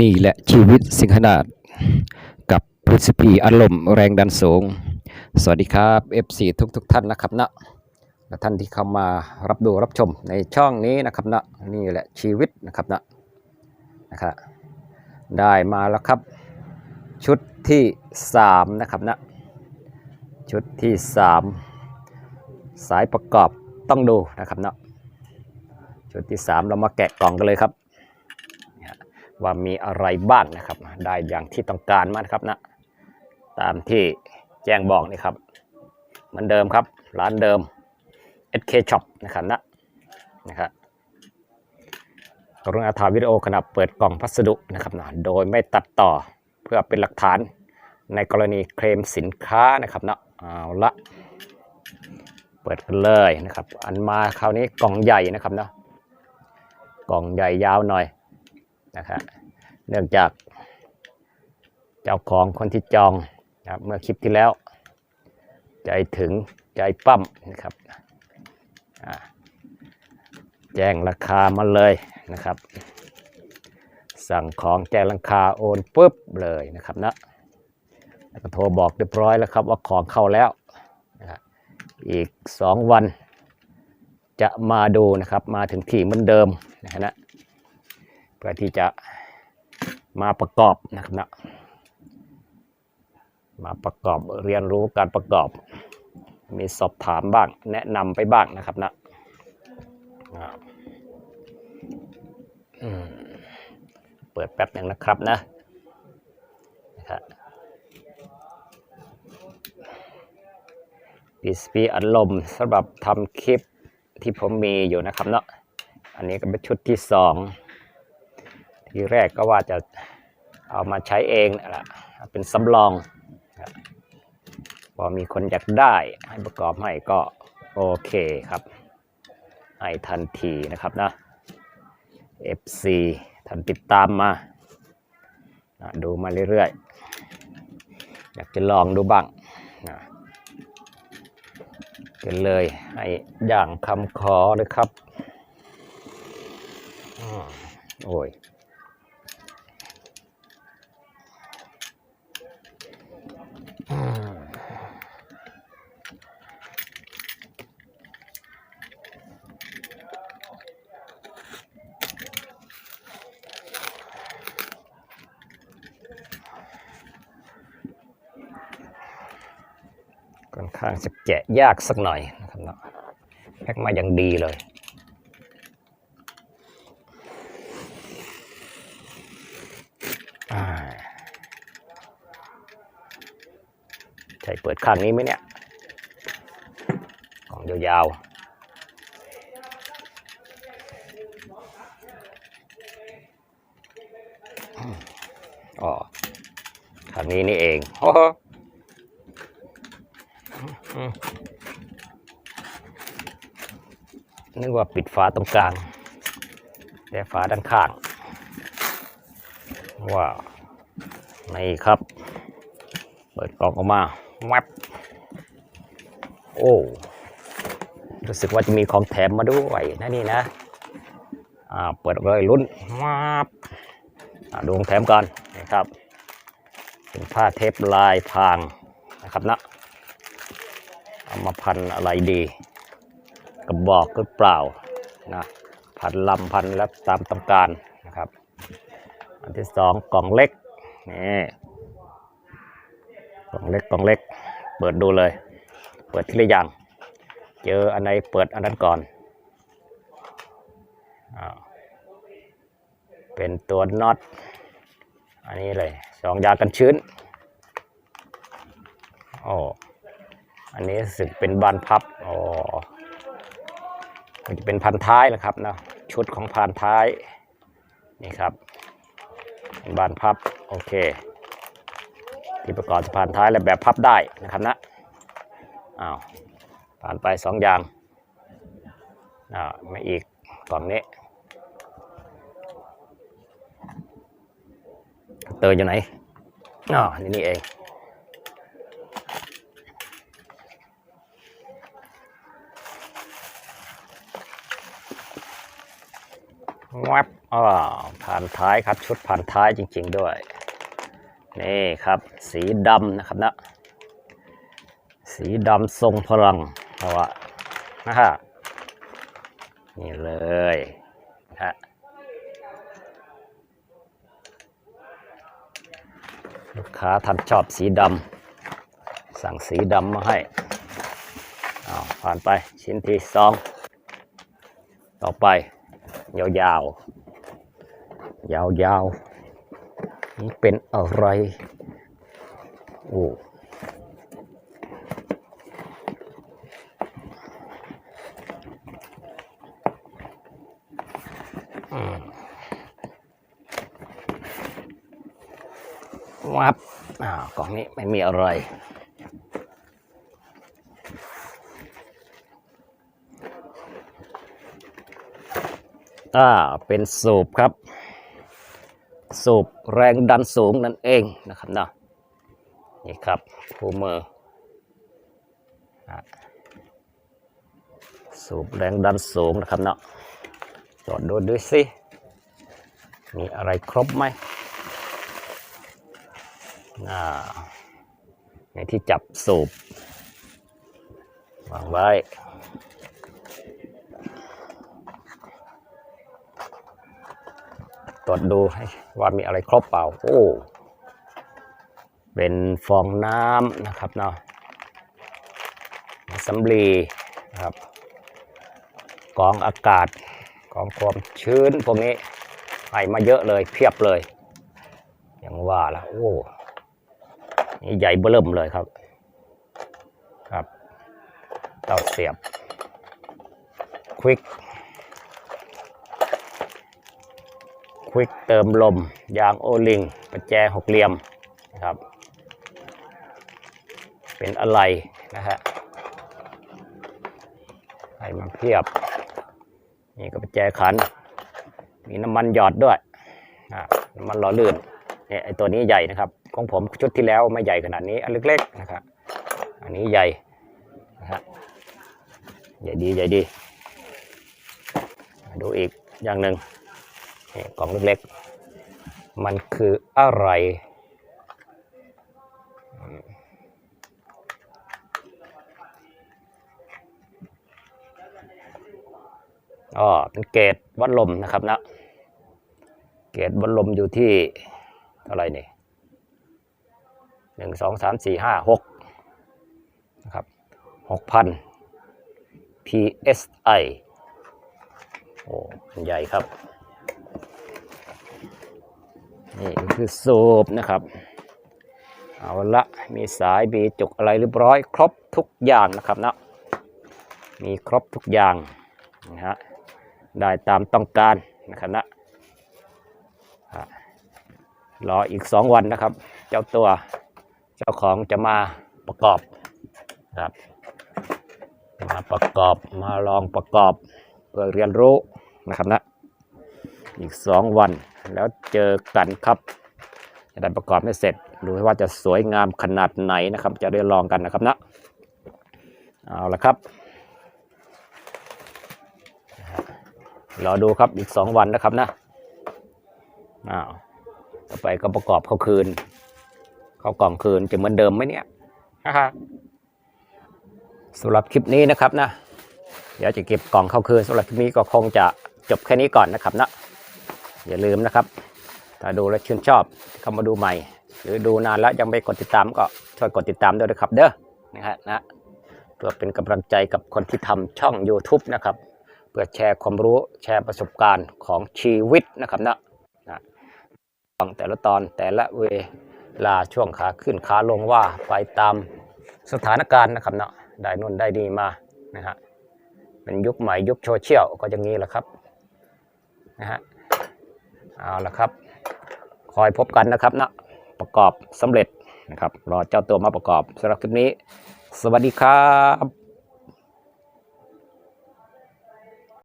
นี่แหละชีวิตสิงหนาฏกับพฤษภีอารมณ์แรงดันสูง สวัสดีครับ FC ทุกทุกท่านนะครับนะและท่านที่เข้ามารับดูรับชมในช่องนี้นะครับนะนี่แหละชีวิตนะครับนะนะครับได้มาแล้วครับ ชุดที่3นะครับนะชุดที่ 3 สายประกอบต้องดูนะครับเนาะชุดที่ 3 เรามาแกะกล่องกันเลยครับ ว่ามีอะไรบ้างนะครับ ได้อย่างที่ต้องการมากนะครับนะ ตามที่แจ้งบอกนี่ครับเหมือนเดิมครับ ร้านเดิม SK Shop นะครับนะนะครับกรุณาถ่ายวิดีโอขณะเปิดกล่องพัสดุนะครับนะโดยไม่ตัดต่อเพื่อเป็นหลักฐานในกรณีเคลมสินค้านะครับนะเอาละเปิดกันเลยนะครับ อันมาคราวนี้กล่องใหญ่นะครับเนาะกล่องใหญ่ยาวหน่อยนะครับ เนื่องจากเจ้าของคนที่จองนะครับเมื่อคลิปที่แล้ว ใจถึงใจปั้มนะครับแจ้งราคามาเลยนะครับ สั่งของแจ้งราคาโอนปุ๊บเลยนะครับนะแล้วก็โทรบอกเรียบร้อยแล้วครับว่าของเข้าแล้วนะอีก 2 วันจะมาดูนะครับมาถึงที่เหมือนเดิมนะฮะเพื่อที่จะ มาประกอบนะครับนะมาประกอบเรียนรู้การประกอบ มีสอบถามบ้าง แนะนำไปบ้างนะครับนะอ่าอืมเปิดแป๊บหนึ่งนะครับนะบดีสปีอัดลมสำหรับทำคลิปที่ผมมีอยู่นะครับเนาะ อันนี้ก็เป็นชุดที่สอง ทีแรกก็ว่าจะเอามาใช้เองนั่แหละเป็นสำรองครับพอมีคนอยากได้ให้ประกอบให้ก็โอเคครับ ให้ทันทีนะครับนะ FC ท่านติดตามมา ดูมาเรื่อยๆ อยากจะลองดูบ้างนะกันเลยให้อย่างคำขอเลยครับอโอ้ย ข้างจะแกะยากสักหน่อยนะครับเนาะแพ็กมาอย่างดีเลยใช่เปิดข้างนี้ไหมเนี่ยกล่องยาวๆอ๋อข้างนี้นี่เองโอ้ นึกว่าปิดฝาตรงกลาง แต่ฝาด้านข้าง ว้าวนี่ครับ เปิดกล่องออกมาแวบโอ้ รู้สึกว่าจะมีของแถมมาด้วยนะนี่นะ อ่า เปิดเลยลุ้นมาบดูของแถมก่อนนะครับ เป็นผ้าเทปลายพางนะครับนะ มาพันอะไรดี กระบอกหรือเปล่านะพันลำพันแล้วตามต้องการนะครับ อันที่สองกล่องเล็กนี่กล่องเล็กกล่องเล็ก เปิดดูเลย เปิดทีละอย่าง เจออันไหนเปิดอันนั้นก่อนอาเป็นตัวน็อตอันนี้เลยสองยากันชื้นโอ้ อันนี้สึกเป็นบานพับโอ้มันจะเป็นพันท้ายนะครับนะชุดของพันท้ายนี่ครับเป็นบานพับโอเค ที่ประกอบสะพานท้ายและแบบพับได้นะครับนะอ้าวผ่านไปสองอย่างอ้าวมาอีกกล่องนี้เตออยู่ไหนอ๋อนี่นี่เอง วับอ๋อผ่านท้ายครับชุดผ่านท้ายจริง ๆ ด้วย นี่ครับ สีดำนะครับนะ สีดำทรงพลังเพราะว่านะฮะนี่เลยนะฮะลูกค้าท่านชอบสีดำสั่งสีดำมาให้อ้าวผ่านไปชิ้นที่สองต่อไป ยาวๆ ยาวๆนี่เป็นอะไร โอ้วับอ้าวกล่องนี้ไม่มีอะไร อ่าเป็นสูบครับ สูบแรงดันสูงนั่นเองนะครับเนาะนี่ครับคู่มืออะสูบแรงดันสูงนะครับเนาะจอดดูดูสิมีอะไรครบไหมอ่าในที่จับสูบวางไว้ ตรวจดูให้ว่ามีอะไรครบเปล่า โอ้ เป็นฟองน้ำนะครับเนาะสำลีนะครับกองอากาศกองความชื้นพวกนี้ให้มาเยอะเลยเพียบเลย อย่างว่าละโอ้นี่ใหญ่เบิ่มเลยครับ ครับเต้าเสียบควิก ควิกเติมลม ยางโอลิงประแจหกเหลี่ยมนะครับ เป็นอะไรนะฮะให้มาเพียบ นี่ก็ประแจขัน มีน้ำมันหยอดด้วยนะน้ำมันหล่อลื่นเนี่ยไอตัวนี้ใหญ่นะครับ ของผมชุดที่แล้วไม่ใหญ่ขนาดนี้อันเล็กๆนะครับอันนี้ใหญ่นะฮะใหญ่ดีใหญ่ดี ดูอีกอย่างหนึ่ง กล่องเล็กๆ มันคืออะไร อ๋อ เป็นเกจวัดลมนะครับนะ เกจวัดลมอยู่ที่เท่าไหร่นี่หนึ่งสองสามสี่ห้าหกนะครับหกพัน psi โอ้ ใหญ่ครับ นี่คือสูบนะครับ เอาละมีสายมีจุกอะไรเรียบร้อย ครบทุกอย่างนะครับนะมีครบทุกอย่างนะฮะได้ตามต้องการนะครับนะฮะรออีกสองวันนะครับ เจ้าตัวเจ้าของจะมาประกอบครับมาประกอบมาลองประกอบเพื่อเรียนรู้นะครับนะอีกสองวัน แล้วเจอกันครับจะได้ประกอบให้เสร็จดูว่าจะสวยงามขนาดไหนนะครับ จะได้ลองกันนะครับนะเอาละครับรอดูครับอีกสองวันนะครับนะอ้าวต่อไปก็ประกอบเข้าคืน เข้ากล่องคืนจะเหมือนเดิมไหมเนี่ยนะครับสำหรับคลิปนี้นะครับนะเดี๋ยวจะเก็บกล่องเข้าคืนสำหรับคลิปนี้ก็คงจะจบแค่นี้ก่อนนะครับนะ อย่าลืมนะครับ ถ้าดูแล้วชื่นชอบเข้ามาดูใหม่ หรือดูนานแล้วยังไม่กดติดตามก็ช่วยกดติดตามด้วยนะครับ เด้อนะฮะนะเพื่อเป็นกำลังใจกับคนที่ทำช่อง YouTube นะครับ เพื่อแชร์ความรู้แชร์ประสบการณ์ของชีวิตนะครับนะนะฟังแต่ละตอนแต่ละเวลาช่วงขาขึ้นขาลงว่าไปตามสถานการณ์นะครับเนาะได้นู่นได้นี่มานะฮะเป็นยุคใหม่ยุคโซเชียลก็อย่างนี้แหละครับนะฮะ เอาละครับ คอยพบกันนะครับนะประกอบสำเร็จนะครับ รอเจ้าตัวมาประกอบสำหรับคลิปนี้ สวัสดีครับ